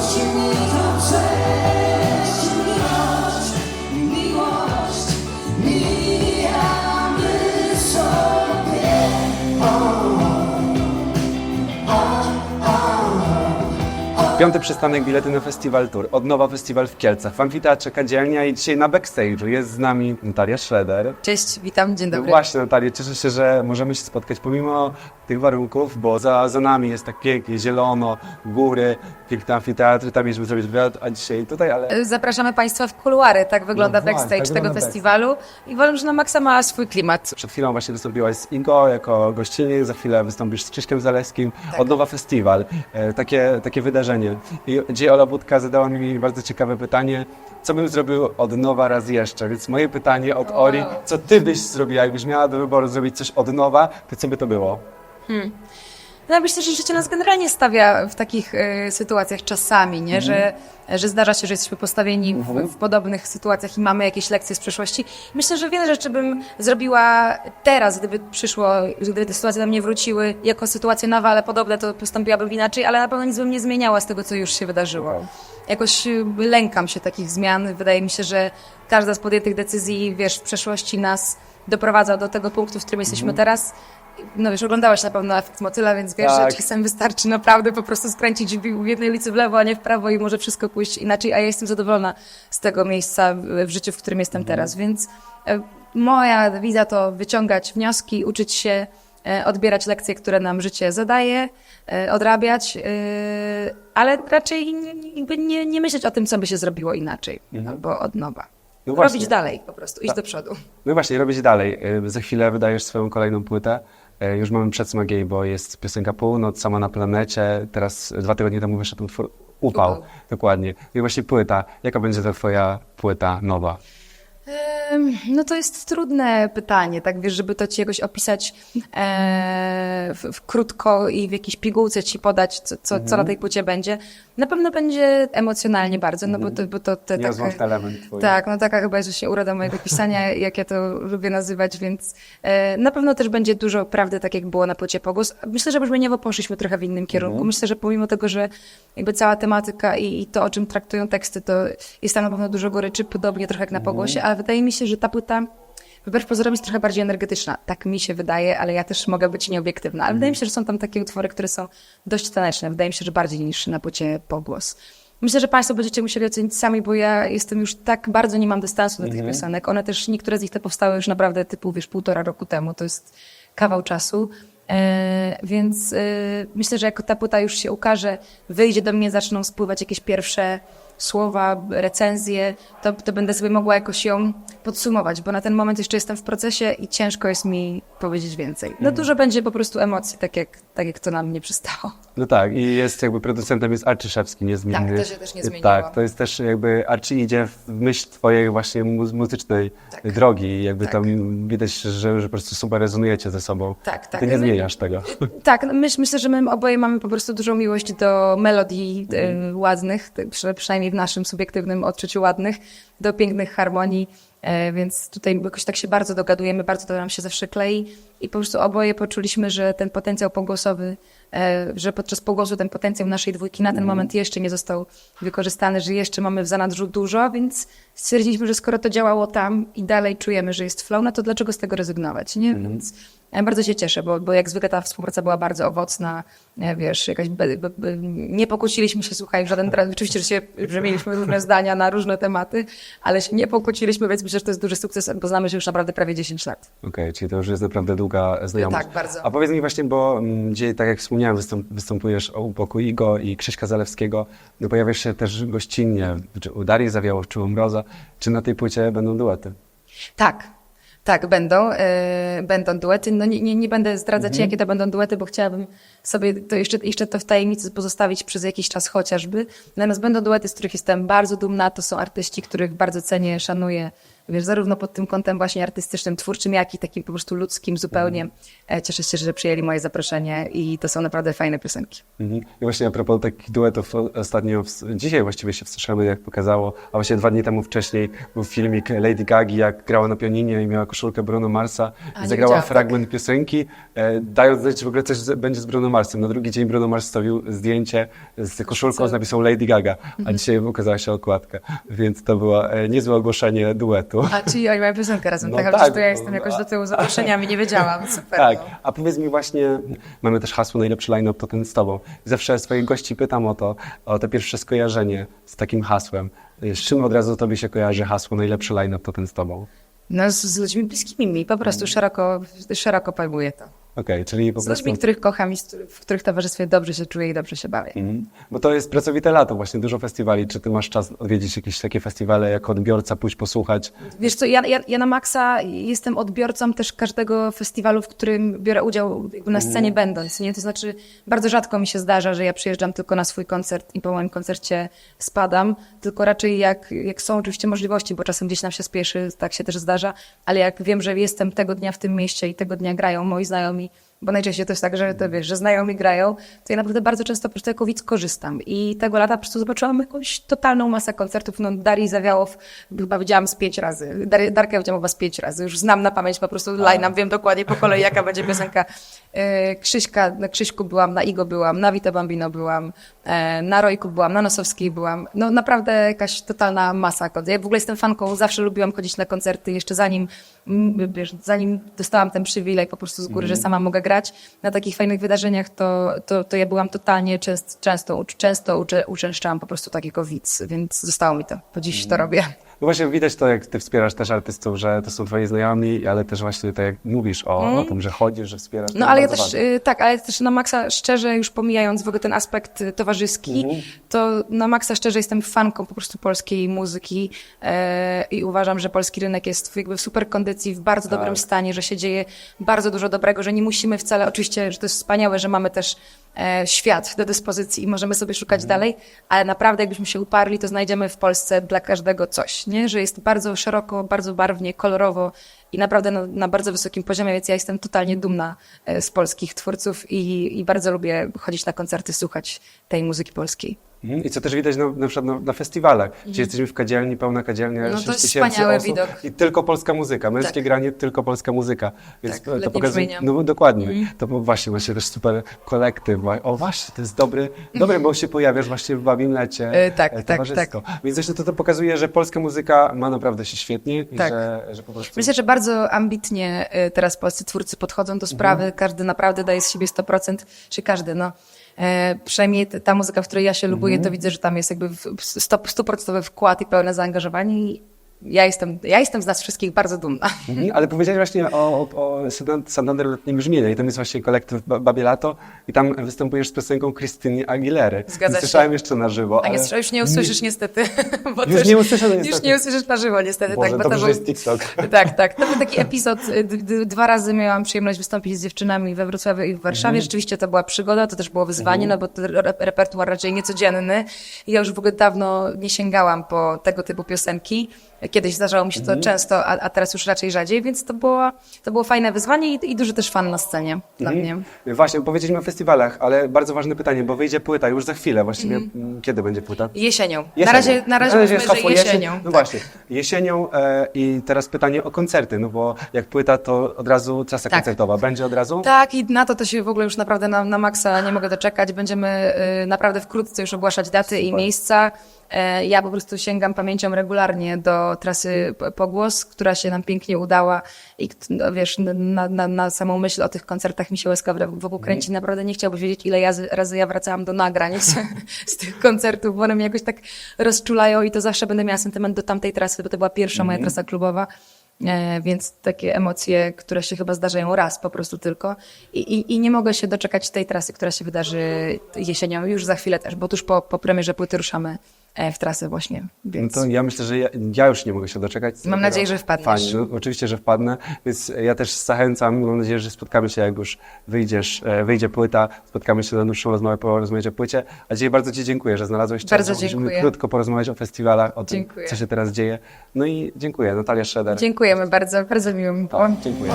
you. Piąty przystanek bilety na Festiwal Tour. Od nowa festiwal w Kielcach. W amfiteatrze Kadzielnia i dzisiaj na backstage'u jest z nami Natalia Schroeder. Cześć, witam, dzień No dobry. właśnie Natalia, cieszę się, że możemy się spotkać pomimo tych warunków, bo za, za nami jest tak pięknie, zielono, góry, piękny amfiteatr, tam mieliśmy zrobić wywiad, a dzisiaj tutaj, ale... Zapraszamy Państwa w kuluary, tak wygląda No właśnie, backstage tak tego wygląda festiwalu i uważam, że na maksa ma swój klimat. Przed chwilą właśnie wystąpiłaś z Ingo jako gościnnik, za chwilę wystąpisz z Krzyśkiem Zaleskim. Od nowa festiwal, e, takie, takie wydarzenie. I dzisiaj Ola Budka zadała mi bardzo ciekawe pytanie, co bym zrobił od nowa raz jeszcze? Więc moje pytanie od Ori, co ty byś zrobiła, jakbyś miała do wyboru zrobić coś od nowa, to co by to było? No myślę, że życie nas generalnie stawia w takich e, sytuacjach czasami, nie? Że, że zdarza się, że jesteśmy postawieni w, w podobnych sytuacjach i mamy jakieś lekcje z przeszłości. Myślę, że wiele rzeczy bym zrobiła teraz, gdyby przyszło, gdyby te sytuacje do mnie wróciły jako sytuacje nowe, ale podobne, to postąpiłabym inaczej, ale na pewno nic bym nie zmieniała z tego, co już się wydarzyło. Jakoś y, lękam się takich zmian. Wydaje mi się, że każda z podjętych decyzji, wiesz, w przeszłości nas doprowadza do tego punktu, w którym jesteśmy teraz. No wiesz, oglądałaś na pewno efekt motyla, więc wiesz, Tak. że czasem wystarczy naprawdę po prostu skręcić w jednej ulicy w lewo, a nie w prawo i może wszystko pójść inaczej, a ja jestem zadowolona z tego miejsca w- życiu, w którym jestem teraz, więc e, moja wiza to wyciągać wnioski, uczyć się, e, odbierać lekcje, które nam życie zadaje, e, odrabiać, ale raczej nie, nie, myśleć o tym, co by się zrobiło inaczej albo od nowa. No. Robić dalej po prostu, iść do przodu. No właśnie, robić dalej. Za chwilę wydajesz swoją kolejną płytę. Y, Już mamy przedsmak jej, bo jest piosenka Północ, sama na planecie. Teraz dwa tygodnie temu wyszedł utwór Upał. Upał. Dokładnie. I właśnie płyta. Jaka będzie ta twoja płyta nowa? No to jest trudne pytanie, tak wiesz, żeby to ci jakoś opisać e, w, w krótko i w jakiejś pigułce ci podać, co, co, co na tej płcie będzie. Na pewno będzie emocjonalnie bardzo, no bo to, bo to te, Niezłączny element twój. tak, no taka chyba jest właśnie uroda mojego pisania, jak ja to lubię nazywać, więc e, na pewno też będzie dużo prawdy, tak jak było na płycie Pogłos. Myślę, że brzmieniowo poszliśmy trochę w innym kierunku. Myślę, że pomimo tego, że jakby cała tematyka i, i to, o czym traktują teksty, to jest tam na pewno dużo goryczy, podobnie trochę jak na Pogłosie, ale wydaje mi się, że ta płyta wbrew pozorom jest trochę bardziej energetyczna. Tak mi się wydaje, ale ja też mogę być nieobiektywna. Ale wydaje mi się, że są tam takie utwory, które są dość taneczne. Wydaje mi się, że bardziej niż na płycie Pogłos. Myślę, że Państwo będziecie musieli ocenić sami, bo ja jestem już tak bardzo nie mam dystansu do tych piosenek. One też, niektóre z nich te powstały już naprawdę typu, wiesz, półtora roku temu. To jest kawał czasu. E, więc e, myślę, że jak ta płyta już się ukaże, wyjdzie do mnie, zaczną spływać jakieś pierwsze słowa, recenzje, to, to będę sobie mogła jakoś ją podsumować, bo na ten moment jeszcze jestem w procesie i ciężko jest mi powiedzieć więcej. No dużo będzie po prostu emocji, tak jak, tak jak to na mnie przystało. No tak, i jest jakby producentem jest Arczyszewski, niezmienny. Tak, to się też nie zmieniło. Tak, to jest też jakby Arczy idzie w myśl twojej właśnie mu- muzycznej Tak. drogi i jakby Tak. tam widać, że, że po prostu super rezonujecie ze sobą. Tak, tak. Ty nie zmieniasz tego. Tak, no myśl, myślę, że my oboje mamy po prostu dużą miłość do melodii e, ładnych, te- przy- przynajmniej w naszym subiektywnym odczuciu ładnych, do pięknych harmonii, e, więc tutaj jakoś tak się bardzo dogadujemy, bardzo to nam się zawsze klei i po prostu oboje poczuliśmy, że ten potencjał pogłosowy, e, że podczas pogłosu ten potencjał naszej dwójki na ten moment jeszcze nie został wykorzystany, że jeszcze mamy w zanadrzu dużo, więc stwierdziliśmy, że skoro to działało tam i dalej czujemy, że jest flow, no to dlaczego z tego rezygnować, nie? Więc ja bardzo się cieszę, bo, bo jak zwykle ta współpraca była bardzo owocna, e, wiesz, jakaś, be, be, be, nie pokłóciliśmy się, słuchaj, w żaden, tra- oczywiście, że, się, że mieliśmy różne zdania na różne tematy, ale się nie pokłóciliśmy, więc myślę, że to jest duży sukces, bo znamy się już naprawdę prawie 10 lat. Okej, czyli to już jest naprawdę długa znajomość. Tak, bardzo. A powiedz mi właśnie, bo mm, dzisiaj, tak jak wspomniałem, występujesz u boku Igo i Krzyśka Zalewskiego, no pojawiasz się też gościnnie, czy u Darii Zawiałow, czy u Mroza. Czy na tej płycie będą duety? Tak. Tak, będą, e, będą duety. No nie, nie, nie będę zdradzać, jakie to będą duety, bo chciałabym sobie to jeszcze, jeszcze to w tajemnicy pozostawić przez jakiś czas chociażby. Natomiast będą duety, z których jestem bardzo dumna. To są artyści, których bardzo cenię, szanuję wiesz, zarówno pod tym kątem właśnie artystycznym, twórczym, jak i takim po prostu ludzkim zupełnie. E, Cieszę się, że przyjęli moje zaproszenie i to są naprawdę fajne piosenki. Mhm. I właśnie a propos takich duetów, ostatnio, dzisiaj właściwie się w social mediach pokazało, a właśnie dwa dni temu wcześniej był filmik Lady Gagi, jak grała na pianinie i miała koszulkę Bruno Marsa A, i zagrała fragment piosenki, e, dając znać, że w ogóle coś będzie z Bruno Marsem. Na drugi dzień Bruno Mars stawił zdjęcie z koszulką z napisem Lady Gaga, a dzisiaj ukazała się okładka, więc to było e, niezłe ogłoszenie duetu. A czyli oni mają piosenkę razem, No tak? Tak, to ja no, jestem no, jakoś do tyłu z zaproszeniami, nie wiedziałam. Super. Tak, no. a powiedz mi właśnie, mamy też hasło najlepszy line-up to ten z tobą. Zawsze swoich gości pytam o to, o to pierwsze skojarzenie z takim hasłem. Z czym od razu tobie się kojarzy hasło najlepszy line-up to ten z tobą? No, z, z ludźmi bliskimi mi, po prostu szeroko, szeroko pojmuję to. Okej, czyli po Z prostu... ludźmi, których kocham i z, w których towarzystwie dobrze się czuję i dobrze się bawię. Mhm. Bo to jest pracowite lato, właśnie dużo festiwali. Czy ty masz czas odwiedzić jakieś takie festiwale jako odbiorca, pójść posłuchać? Wiesz co, ja, ja, ja na maksa jestem odbiorcą też każdego festiwalu, w którym biorę udział jakby na scenie będąc, nie? To znaczy bardzo rzadko mi się zdarza, że ja przyjeżdżam tylko na swój koncert i po moim koncercie spadam, tylko raczej jak, jak są oczywiście możliwości, bo czasem gdzieś nam się spieszy, tak się też zdarza, ale jak wiem, że jestem tego dnia w tym mieście i tego dnia grają moi znajomi, bo najczęściej to jest tak, że to wiesz, że znajomi grają, to ja naprawdę bardzo często po prostu jako widz korzystam. I tego lata po prostu zobaczyłam jakąś totalną masę koncertów. No, Darii Zawiałow chyba widziałam z pięć razy. Dar, Darkę widziałam chyba z pięć razy. Już znam na pamięć po prostu line wiem dokładnie po kolei, jaka będzie piosenka. E, Krzyśka, na Krzyśku byłam, na Igo byłam, na Vita Bambino byłam, e, na Rojku byłam, na Nosowskiej byłam. No naprawdę jakaś totalna masa koncertów. Ja w ogóle jestem fanką, zawsze lubiłam chodzić na koncerty, jeszcze zanim, mm, wiesz, zanim dostałam ten przywilej po prostu z góry, że sama mogę grać na takich fajnych wydarzeniach, to, to, to ja byłam totalnie częst, często, często uczę, uczęszczałam po prostu tak jako widz, więc zostało mi to. Po dziś to robię. No właśnie widać to, jak ty wspierasz też artystów, że to są twoi znajomi, ale też właśnie tak jak mówisz o, o tym, że chodzisz, że wspierasz. Mm. No ale ja też, ważne. y, tak, ale też na maksa szczerze, już pomijając w ogóle ten aspekt y, towarzyski, Mhm. to na maksa szczerze jestem fanką po prostu polskiej muzyki e, i uważam, że polski rynek jest w, jakby w super kondycji, w bardzo dobrym Tak. stanie, że się dzieje bardzo dużo dobrego, że nie musimy wcale, oczywiście, że to jest wspaniałe, że mamy też świat do dyspozycji i możemy sobie szukać Mhm. dalej, ale naprawdę jakbyśmy się uparli, to znajdziemy w Polsce dla każdego coś, nie? Że jest bardzo szeroko, bardzo barwnie, kolorowo i naprawdę na, na bardzo wysokim poziomie, więc ja jestem totalnie dumna e, z polskich twórców i, i bardzo lubię chodzić na koncerty, słuchać tej muzyki polskiej. Mhm. I co też widać na, na przykład na, na festiwalach, gdzie jesteśmy w kadzielni, pełna kadzielnia, Mhm. No to 6 jest tysięcy osób widok. i tylko polska muzyka, męskie Tak. granie, tylko polska muzyka. Więc Tak, to, pokazuje, brzmienia. no dokładnie, Mhm. to właśnie, właśnie też super kolektyw. O właśnie, to jest dobry, dobry, bo się pojawiasz właśnie w Babim Lecie, E, tak, e, tak, towarzysko. Więc właśnie to, to pokazuje, że polska muzyka ma naprawdę się świetnie i Tak. że, że po prostu... Myślę, że bardzo ambitnie y, teraz polscy twórcy podchodzą do sprawy. Każdy naprawdę daje z siebie 100%, czy każdy, no. E, przynajmniej ta muzyka, w której ja się lubuję, to widzę, że tam jest jakby stuprocentowy wkład i pełne zaangażowanie i ja jestem, ja jestem z nas wszystkich bardzo dumna. Mhm, ale powiedziałeś właśnie o, o, o Santan- Santander Brzmienia i tam jest właśnie kolektyw Ba- Babie Lato i tam występujesz z piosenką Krystyny Aguilery. Zgadza Nie. Słyszałem jeszcze na żywo. A nie, ale- już nie usłyszysz niestety. Bo to Już nie usłyszę, no Już niestety. nie usłyszysz na żywo niestety. Boże, tak, bo dobrze, to był- jest TikTok. Tak, tak. To był taki epizod. y, Dwa razy miałam przyjemność wystąpić z dziewczynami we Wrocławiu i w Warszawie. Mhm. Rzeczywiście to była przygoda, to też było wyzwanie, no bo to re- repertuar raczej niecodzienny. I ja już w ogóle dawno nie sięgałam po tego typu piosenki. Kiedyś zdarzało mi się Mhm. to często, a, a teraz już raczej rzadziej, więc to było, to było fajne wyzwanie i, i duży też fan na scenie dla mnie. Mhm. Właśnie, powiedzieliśmy o festiwalach, ale bardzo ważne pytanie, bo wyjdzie płyta już za chwilę. Właściwie m, kiedy będzie płyta? Jesienią. Jesienią. Na razie, na razie, jest mówmy, że hasło jesień. jesienią. No Tak. właśnie, jesienią e, i teraz pytanie o koncerty, no bo jak płyta, to od razu trasa Tak. koncertowa. Będzie od razu? Tak, i na to to się w ogóle już naprawdę na, na maksa nie mogę doczekać. Będziemy y, naprawdę wkrótce już ogłaszać daty i miejsca. E, ja po prostu sięgam pamięcią regularnie do trasy Pogłos, która się nam pięknie udała i no, wiesz, na, na, na samą myśl o tych koncertach mi się łezka wokół kręci. Naprawdę nie chciałbyś wiedzieć, ile razy, razy ja wracałam do nagrań z, z tych koncertów, bo one mnie jakoś tak rozczulają i to zawsze będę miała sentyment do tamtej trasy, bo to była pierwsza moja trasa klubowa. E, więc takie emocje, które się chyba zdarzają raz po prostu tylko. I, i, I nie mogę się doczekać tej trasy, która się wydarzy jesienią, już za chwilę też, bo tuż po, po premierze płyty ruszamy w trasę właśnie, No więc... to ja myślę, że ja, ja już nie mogę się doczekać. Mam nadzieję, że wpadniesz. Fajnie, no, oczywiście, że wpadnę, więc ja też zachęcam, mam nadzieję, że spotkamy się, jak już wyjdziesz, e, wyjdzie płyta, spotkamy się na dłuższą rozmowę, porozmawiać o płycie. A dzisiaj bardzo Ci dziękuję, że znalazłeś czas, Bardzo dziękuję. krótko porozmawiać o festiwalach, o tym, Dziękuję. co się teraz dzieje. No i dziękuję, Natalia Szeder. Dziękujemy bardzo, bardzo miło mi było. Dziękuję.